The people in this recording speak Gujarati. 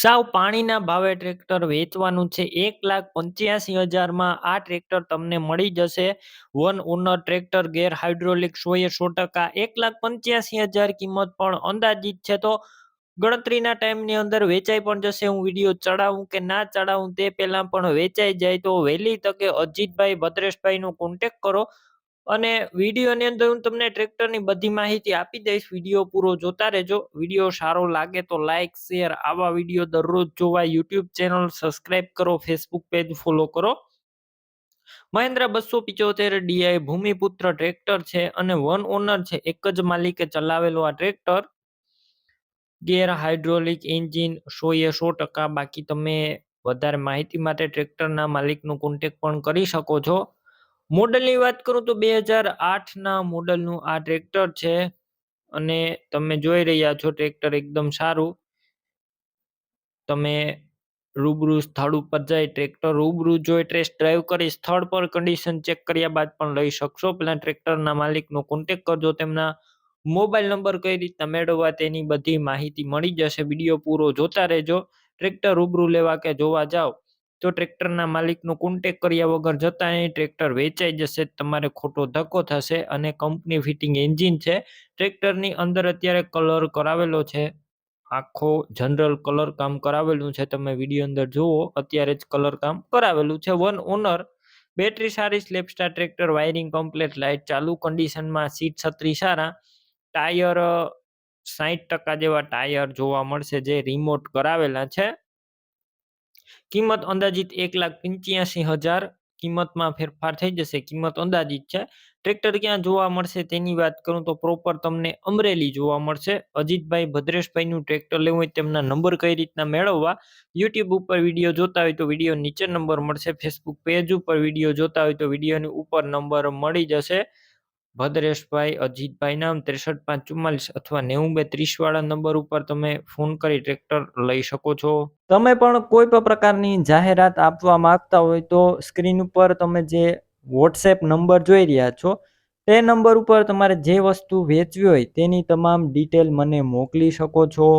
સાવ પાણીના ભાવે ટ્રેક્ટર વેચવાનું છે. એક લાખ પંચ્યાસી હજારમાં આ ટ્રેક્ટર તમને મળી જશે. One owner tractor gear hydraulic સો એ સો ટકા. એક લાખ પંચ્યાસી હજાર કિંમત પણ અંદાજિત છે. તો ગણતરીના ટાઈમની અંદર વેચાઈ પણ જશે. હું વીડિયો ચડાવું કે ના ચડાવું તે પહેલાં પણ વેચાઈ જાય. તો વહેલી તકે અજીતભાઈ, ભદ્રેશભાઈનો કોન્ટેક કરો. અને વિડીયોની અંદર હું તમને ટ્રેક્ટરની બધી માહિતી આપી દઈશ. વીડિયો પૂરો જોતા રહેજો. વીડિયો સારો લાગે તો લાઇક શેર આવા વીડિયો દરરોજ જોવા યુટ્યુબ ચેનલ સબસ્ક્રાઇબ કરો, ફેસબુક પેજ ફોલો કરો. મહેન્દ્ર બસો પિચોતેર ડીઆઈ ભૂમિપુત્ર ટ્રેક્ટર છે અને વન ઓનર છે. એક જ માલિકે ચલાવેલો આ ટ્રેક્ટર. ગેર હાઇડ્રોલિક એન્જિન સો એ સો ટકા. બાકી તમે વધારે માહિતી માટે ટ્રેક્ટરના માલિકનો કોન્ટેક પણ કરી શકો છો. મોડલની વાત કરું તો બે હજાર આઠના મોડલનું આ ટ્રેક્ટર છે અને તમે જોઈ રહ્યા છો ટ્રેક્ટર એકદમ સારું. તમે રૂબરૂ સ્થળ ઉપર જઈ ટ્રેક્ટર રૂબરૂ જોઈ ટ્રેસ ડ્રાઈવ કરી સ્થળ પર કન્ડિશન ચેક કર્યા બાદ પણ લઈ શકશો. પેલા ટ્રેક્ટરના માલિકનો કોન્ટેક કરજો, તેમના મોબાઈલ નંબર કઈ રીતના મેળવવા તેની બધી માહિતી મળી જશે. વીડિયો પૂરો જોતા રહેજો. ટ્રેક્ટર રૂબરૂ લેવા કે જોવા જાઓ. તો ટ્રેક્ટરના માલિકનો કોન્ટેક કર્યા વગર જતા એ ટ્રેક્ટર વેચાઈ જશે, તમારે ખોટો ધક્કો થશે અને કંપની ફિટિંગ એન્જિન છે. ટ્રેક્ટરની અંદર અત્યારે કલર કરાવેલો છે. આખો જનરલ કલર કામ કરાવેલું છે. તમે વીડિયો અંદર જુઓ, અત્યારે જ કલર કામ કરાવેલું છે. વન ઓનર બેટરી સારી સ્લેપસ્ટાર ટ્રેક્ટર વાયરિંગ કમ્પ્લેટ લાઇટ ચાલુ કન્ડિશનમાં સીટ છત્રી સારા. ટાયર સાહીઠ ટકા જેવા ટાયર જોવા મળશે જે રિમોટ કરાવેલા છે. કિંમત અંદાજિત એક લાખ પંચ્યાસી હજાર કિંમતમાં ફેરફાર થઈ જશે. કિંમત અંદાજિત છે. ટ્રેક્ટર ક્યાં જોવા મળશે તેની વાત કરું તો પ્રોપર તમને અમરેલી જોવા મળશે. અજીતભાઈ ભદ્રેશભાઈનું ટ્રેક્ટર લેવું હોય તેમના નંબર કઈ રીતના મેળવવા યુટ્યુબ ઉપર વીડિયો જોતા હોય તો વીડિયો નીચે નંબર મળશે. ફેસબુક પેજ ઉપર વીડિયો જોતા હોય તો વિડીયોની ઉપર નંબર મળી જશે. ભદ્રેશભાઈ, અજીતભાઈ નામ, ત્રેસઠ પાંચ ચુમ્માલીસ અથવા નેવું બે ત્રીસ વાળા નંબર ઉપર તમે ફોન કરી ટ્રેક્ટર લઈ શકો છો. તમે પણ કોઈ પણ પ્રકારની જાહેરાત આપવા માંગતા હોય તો સ્ક્રીન ઉપર તમે જે વોટ્સએપ નંબર જોઈ રહ્યા છો, તે નંબર ઉપર તમારે જે વસ્તુ વેચવી હોય તેની તમામ ડિટેલ મને મોકલી શકો છો.